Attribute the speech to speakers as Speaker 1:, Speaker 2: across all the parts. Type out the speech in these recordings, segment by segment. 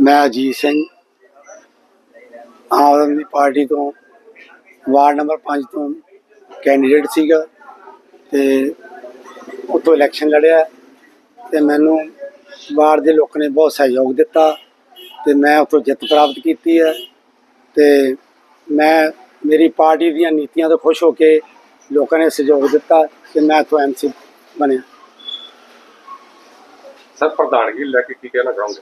Speaker 1: ਮੈਂ ਅਜੀਤ ਸਿੰਘ, ਆਮ ਆਦਮੀ ਪਾਰਟੀ ਤੋਂ ward number 5 ਤੋਂ ਕੈਂਡੀਡੇਟ ਸੀਗਾ ਤੇ ਉਤੋਂ ਇਲੈਕਸ਼ਨ ਲੜਿਆ ਤੇ ਮੈਨੂੰ ਵਾਰਡ ਦੇ ਲੋਕਾਂ ਨੇ ਬਹੁਤ ਸਹਿਯੋਗ ਦਿੱਤਾ ਤੇ ਮੈਂ ਉਤੋਂ ਜਿੱਤ ਪ੍ਰਾਪਤ ਕੀਤੀ ਹੈ ਤੇ ਮੈਂ, ਮੇਰੀ ਪਾਰਟੀ ਦੀਆਂ ਨੀਤੀਆਂ ਤੋਂ ਖੁਸ਼ ਹੋ ਕੇ ਲੋਕਾਂ ਨੇ ਸਹਿਯੋਗ ਦਿੱਤਾ ਤੇ ਮੈਂ ਉਤੋਂ ਐਮਸੀ ਬਣਿਆ।
Speaker 2: ਸਰ, ਪ੍ਰਧਾਨਗੀ ਲੈ ਕੇ ਕੀ ਕਹਿਣਾ ਚਾਹੋਗੇ?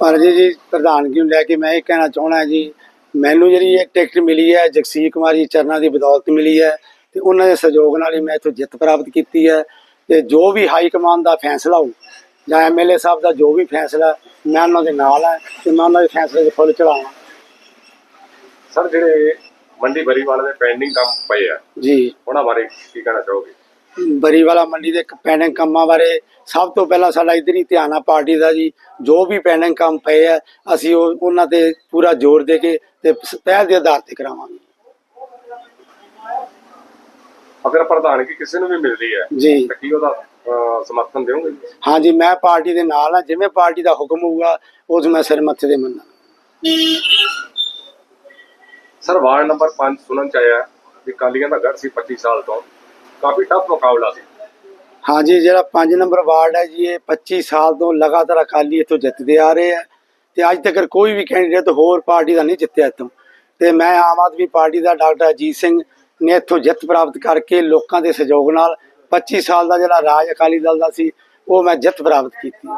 Speaker 1: ਪਰ ਜੀ ਜੀ ਪ੍ਰਧਾਨਗੀ ਨੂੰ ਲੈ ਕੇ ਮੈਂ ਇਹ ਕਹਿਣਾ ਚਾਹਣਾ ਜੀ ਮੈਨੂੰ ਜਿਹੜੀ ਇਹ ਟਿਕਟ ਮਿਲੀ ਹੈ ਜਗਸੀਰ ਕੁਮਾਰੀ ਚਰਨਾ ਦੀ ਬਦੌਲਤ ਮਿਲੀ ਹੈ ਤੇ ਉਹਨਾਂ ਦੇ ਸਹਿਯੋਗ ਨਾਲ ਹੀ ਮੈਂ ਇੱਥੋਂ ਜਿੱਤ ਪ੍ਰਾਪਤ ਕੀਤੀ ਹੈ ਤੇ ਜੋ ਵੀ ਹਾਈ ਕਮਾਂਡ ਦਾ ਫੈਸਲਾ ਹੋ ਜਾਂ ਐਮਐਲਏ ਸਾਹਿਬ ਦਾ ਜੋ ਵੀ ਫੈਸਲਾ ਮੈਂ ਉਹਨਾਂ ਦੇ ਨਾਲ ਹੈ ਤੇ ਮੈਂ ਉਹਨਾਂ ਦੇ ਫੈਸਲੇ ਦੇ ਫੁੱਲ ਚੜਾਵਾਂ
Speaker 2: ਸਰ ਜਿਹੜੇ ਮੰਡੀ ਬਰੀਵਾਲ ਦੇ ਪੈਂਡਿੰਗ ਕੰਮ ਪਏ ਆ
Speaker 1: ਜੀ।
Speaker 2: ਉਹਨਾਂ ਬਾਰੇ ਕੀ ਕਹਿਣਾ ਚਾਹੋਗੇ?
Speaker 1: ਬਰੀਵਾਲਾ ਮੰਡੀ ਦੇ ਪੈਂਡਿੰਗ ਕੰਮਾਂ ਬਾਰੇ ਸਭ ਤੋਂ ਪਹਿਲਾਂ ਸਾਡਾ ਇਧਰ ਹੀ ਧਿਆਨ ਆ ਪਾਰਟੀ ਦਾ ਜੀ। ਜੋ ਵੀ ਪੈਂਡਿੰਗ ਕੰਮ ਪਏ ਆ ਅਸੀਂ ਉਹ ਉਹਨਾਂ ਤੇ ਪੂਰਾ ਜ਼ੋਰ ਦੇ ਕੇ ਤੇ ਪਹਿਲ ਦੇ ਆਧਾਰ ਤੇ ਕਰਾਵਾਂਗੇ।
Speaker 2: ਅਗਰ ਪ੍ਰਧਾਨਗੀ ਕਿਸੇ ਨੂੰ ਵੀ ਮਿਲਦੀ ਹੈ
Speaker 1: ਜੀ।
Speaker 2: ਤਾਂ ਕੀ ਉਹਦਾ ਸਮਰਥਨ ਦਿਓਗੇ
Speaker 1: ਹਾਂਜੀ ਮੈਂ ਪਾਰਟੀ ਦੇ ਨਾਲ ਆ ਜਿਵੇਂ ਪਾਰਟੀ ਦਾ ਹੁਕਮ ਹੋਊਗਾ ਉਸ ਮੈਂ ਸਿਰ ਮੱਥੇ ਦੇ ਮੰਨਾਂ।
Speaker 2: ਸਰ ਵਾਰਡ ਨੰਬਰ 5 ਸੁਣਨ ਚ ਆਇਆ ਕਿ ਕਾਲੀਆਂ ਦਾ ਘਰ ਸੀ 25 ਸਾਲ ਤੋਂ। ਕਾਫੀ ਟਫ ਮੁਕਾਬਲਾ ਸੀ।
Speaker 1: ਹਾਂਜੀ, ਜਿਹੜਾ 5 ਨੰਬਰ ਵਾਰਡ ਹੈ ਜੀ, ਇਹ 25 ਸਾਲ ਤੋਂ ਲਗਾਤਾਰ ਅਕਾਲੀ ਇੱਥੋਂ ਜਿੱਤਦੇ ਆ ਰਹੇ ਆ। ਤੇ ਅੱਜ ਤੱਕ ਕੋਈ ਵੀ ਕੈਂਡੀਡੇਟ ਹੋਰ ਪਾਰਟੀ ਦਾ ਨਹੀਂ ਜਿੱਤਿਆ ਇੱਥੋਂ। ਤੇ ਮੈਂ ਆਮ ਆਦਮੀ ਪਾਰਟੀ ਦਾ ਡਾਕਟਰ ਅਜੀਤ ਸਿੰਘ ਨੇ ਇੱਥੋਂ ਜਿੱਤ ਪ੍ਰਾਪਤ ਕਰਕੇ ਲੋਕਾਂ ਦੇ ਸਹਿਯੋਗ ਨਾਲ 25 ਸਾਲ ਦਾ ਜਿਹੜਾ ਰਾਜ ਅਕਾਲੀ ਦਲ ਦਾ ਸੀ, ਉਹ ਮੈਂ ਜਿੱਤ ਪ੍ਰਾਪਤ ਕੀਤੀ।